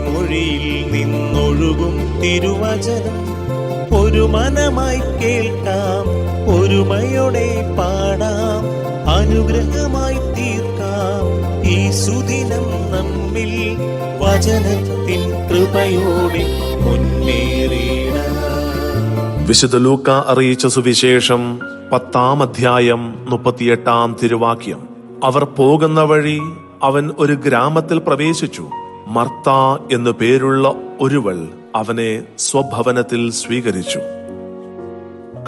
മൊഴിയിൽ നിന്നൊഴുകും തിരുവചനം. ഒരു മനമായി കേൾക്കാം ഒരുമയോടെ പാടാം അനുഗ്രഹമായി തീർക്കാം. ഈ സുദിനം നമ്മിൽ വചനത്തിൻ കൃപയോടെ മുന്നേറിയിടാം വിശുദ്ധ ലൂക്ക അറിയിച്ച സുവിശേഷം പത്താം അധ്യായം മുപ്പത്തിയെട്ടാം തിരുവാക്യം. അവർ പോകുന്ന വഴി അവൻ ഒരു ഗ്രാമത്തിൽ പ്രവേശിച്ചു. മർത്ത എന്നു പേരുള്ള ഒരുവൾ അവനെ സ്വഭവനത്തിൽ സ്വീകരിച്ചു.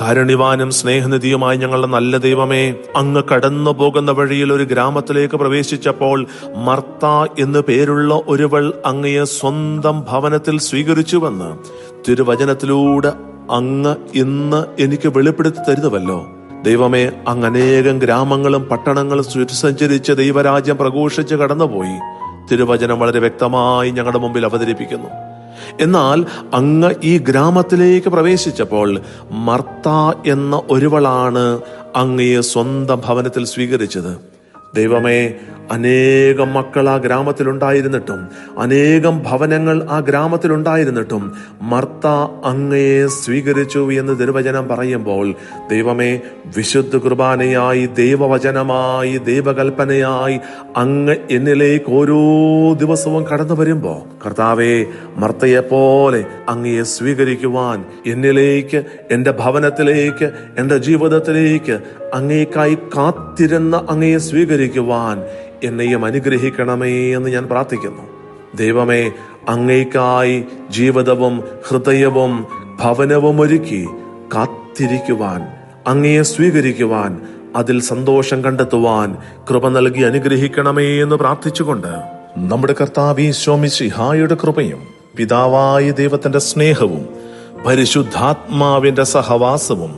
കാരുണ്യവാനും സ്നേഹനിധിയുമായി ഞങ്ങളുടെ നല്ല ദൈവമേ അങ്ങ് കടന്നു പോകുന്ന വഴിയിൽ ഒരു ഗ്രാമത്തിലേക്ക് പ്രവേശിച്ചപ്പോൾ മർത്ത എന്നു പേരുള്ള ഒരുവൾ അങ്ങയെ സ്വന്തം ഭവനത്തിൽ സ്വീകരിച്ചുവെന്ന് തിരുവചനത്തിലൂടെ അങ്ങ് ഇന്ന് എനിക്ക് വെളിപ്പെടുത്തി തരുന്നുവല്ലോ ദൈവമേ അങ്ങനേകം ഗ്രാമങ്ങളും പട്ടണങ്ങളും സഞ്ചരിച്ച് ദൈവരാജ്യം പ്രഘോഷിച്ച് കടന്നുപോയി. തിരുവചനം വളരെ വ്യക്തമായി ഞങ്ങളുടെ മുമ്പിൽ അവതരിപ്പിക്കുന്നു. എന്നാൽ അങ്ങ് ഈ ഗ്രാമത്തിലേക്ക് പ്രവേശിച്ചപ്പോൾ മർത്ത എന്ന ഒരുവളാണ് അങ്ങയെ സ്വന്തം ഭവനത്തിൽ സ്വീകരിച്ചത്. ദൈവമേ അനേകം മക്കൾ ആ ഗ്രാമത്തിലുണ്ടായിരുന്നിട്ടും അനേകം ഭവനങ്ങൾ ആ ഗ്രാമത്തിലുണ്ടായിരുന്നിട്ടും മർത്ത അങ്ങയെ സ്വീകരിച്ചു എന്ന് തിരുവചനം പറയുമ്പോൾ ദൈവമേ വിശുദ്ധ കുർബാനയായി ദൈവവചനമായി ദൈവകൽപ്പനയായി അങ്ങ് എന്നിലേക്ക് ഓരോ ദിവസവും കടന്നു വരുമ്പോൾ കർത്താവെ മർത്തയെ പോലെ അങ്ങയെ സ്വീകരിക്കുവാൻ എന്നിലേക്ക് എന്റെ ഭവനത്തിലേക്ക് എന്റെ ജീവിതത്തിലേക്ക് അങ്ങേക്കായി കാത്തിരുന്ന അങ്ങയെ സ്വീകരിക്കുവാൻ എന്നെയും അനുഗ്രഹിക്കണമേ എന്ന് ഞാൻ പ്രാർത്ഥിക്കുന്നു. ദൈവമേ അങ്ങേക്കായി ജീവിതവും ഹൃദയവും ഭവനവും ഒരുക്കി കാത്തിരിക്കുവാൻ അങ്ങയെ സ്വീകരിക്കുവാൻ അതിൽ സന്തോഷം കണ്ടെത്തുവാൻ കൃപ നൽകി അനുഗ്രഹിക്കണമേ എന്ന് പ്രാർത്ഥിച്ചുകൊണ്ട് നമ്മുടെ കർത്താവ് ഈശോമിശിഹായുടെ കൃപയും പിതാവായ ദൈവത്തിന്റെ സ്നേഹവും പരിശുദ്ധാത്മാവിന്റെ സഹവാസവും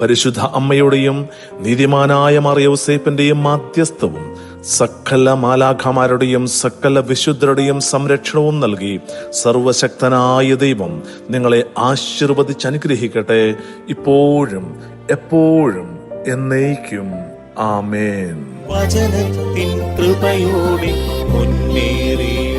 പരിശുദ്ധ അമ്മയുടെയും നീതിമാനായ മറിയൗസേപ്പിന്റെയും മാധ്യസ്ഥവും സകല മാലാഖമാരുടെയും സകല വിശുദ്ധരുടെയും സംരക്ഷണവും നൽകി സർവശക്തനായ ദൈവം നിങ്ങളെ ആശീർവദിച്ച് അനുഗ്രഹിക്കട്ടെ. ഇപ്പോഴും എപ്പോഴും എന്നേക്കും. ആമേൻ. വചനത്തിൻ കൃപയോടെ മുന്നേറിയിടാം